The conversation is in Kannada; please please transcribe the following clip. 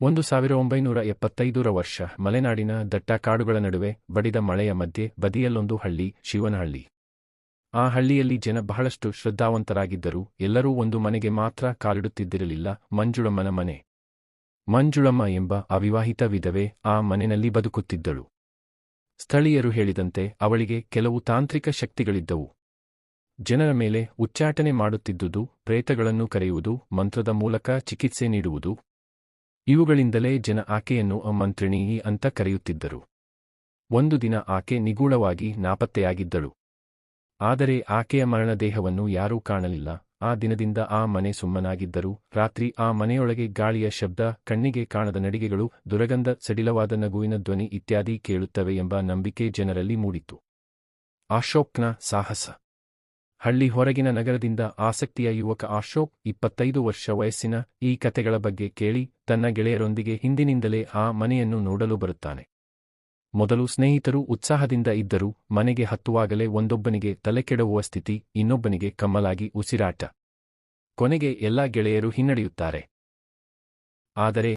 ಒಂದು ಸಾವಿರ ಒಂಬೈನೂರ ಎಪ್ಪತ್ತೈದರ ವರ್ಷ ಮಲೆನಾಡಿನ ದಟ್ಟ ಕಾಡುಗಳ ನಡುವೆ ಬಡಿದ ಮಳೆಯ ಮಧ್ಯೆ ಬದಿಯಲ್ಲೊಂದು ಹಳ್ಳಿ, ಶಿವನಹಳ್ಳಿ. ಆ ಹಳ್ಳಿಯಲ್ಲಿ ಜನ ಬಹಳಷ್ಟು ಶ್ರದ್ಧಾವಂತರಾಗಿದ್ದರು ಎಲ್ಲರೂ ಒಂದು ಮನೆಗೆ ಮಾತ್ರ ಕಾಲಿಡುತ್ತಿದ್ದಿರಲಿಲ್ಲ, ಮಂಜುಳಮ್ಮನ ಮನೆ. ಮಂಜುಳಮ್ಮ ಎಂಬ ಅವಿವಾಹಿತ ವಿಧವೆ ಆ ಮನೆಯಲ್ಲಿ ಬದುಕುತ್ತಿದ್ದಳು. ಸ್ಥಳೀಯರು ಹೇಳಿದಂತೆ ಅವಳಿಗೆ ಕೆಲವು ತಾಂತ್ರಿಕ ಶಕ್ತಿಗಳಿದ್ದವು. ಜನರ ಮೇಲೆ ಉಚ್ಚಾಟನೆ ಮಾಡುತ್ತಿದ್ದುದು, ಪ್ರೇತಗಳನ್ನು ಕರೆಯುವುದು, ಮಂತ್ರದ ಮೂಲಕ ಚಿಕಿತ್ಸೆ ನೀಡುವುದು ಇವುಗಳಿಂದಲೇ ಜನ ಆಕೆಯನ್ನು ಅಮಂತ್ರಿಣಿ ಅಂತ ಕರೆಯುತ್ತಿದ್ದರು. ಒಂದು ದಿನ ಆಕೆ ನಿಗೂಢವಾಗಿ ನಾಪತ್ತೆಯಾಗಿದ್ದಳು. ಆದರೆ ಆಕೆಯ ಮರಣದೇಹವನ್ನು ಯಾರೂ ಕಾಣಲಿಲ್ಲ. ಆ ದಿನದಿಂದ ಆ ಮನೆ ಸುಮ್ಮನಾಗಿದ್ದರು, ರಾತ್ರಿ ಆ ಮನೆಯೊಳಗೆ ಗಾಳಿಯ ಶಬ್ದ, ಕಣ್ಣಿಗೆ ಕಾಣದ ನಡಿಗೆಗಳು, ದುರಗಂಧ, ಸಡಿಲವಾದ ನಗುವಿನ ಧ್ವನಿ ಇತ್ಯಾದಿ ಕೇಳುತ್ತವೆ ಎಂಬ ನಂಬಿಕೆ ಜನರಲ್ಲಿ ಮೂಡಿತು. ಅಶೋಕ್ನ ಸಾಹಸ. ಹಳ್ಳಿ ಹೊರಗಿನ ನಗರದಿಂದ ಆಸಕ್ತಿಯ ಯುವಕ ಅಶೋಕ್, ಇಪ್ಪತ್ತೈದು ವರ್ಷ ವಯಸ್ಸಿನ, ಈ ಕತೆಗಳ ಬಗ್ಗೆ ಕೇಳಿ ತನ್ನ ಗೆಳೆಯರೊಂದಿಗೆ ಹಿಂದಿನಿಂದಲೇ ಆ ಮನೆಯನ್ನು ನೋಡಲು ಬರುತ್ತಾನೆ. ಮೊದಲು ಸ್ನೇಹಿತರು ಉತ್ಸಾಹದಿಂದ ಇದ್ದರೂ, ಮನೆಗೆ ಹತ್ತುವಾಗಲೇ ಒಂದೊಬ್ಬನಿಗೆ ತಲೆಕೆಡುವ ಸ್ಥಿತಿ, ಇನ್ನೊಬ್ಬನಿಗೆ ಕಮ್ಮಲಾಗಿ ಉಸಿರಾಟ. ಕೊನೆಗೆ ಎಲ್ಲಾ ಗೆಳೆಯರು ಹಿನ್ನಡೆಯುತ್ತಾರೆ. ಆದರೆ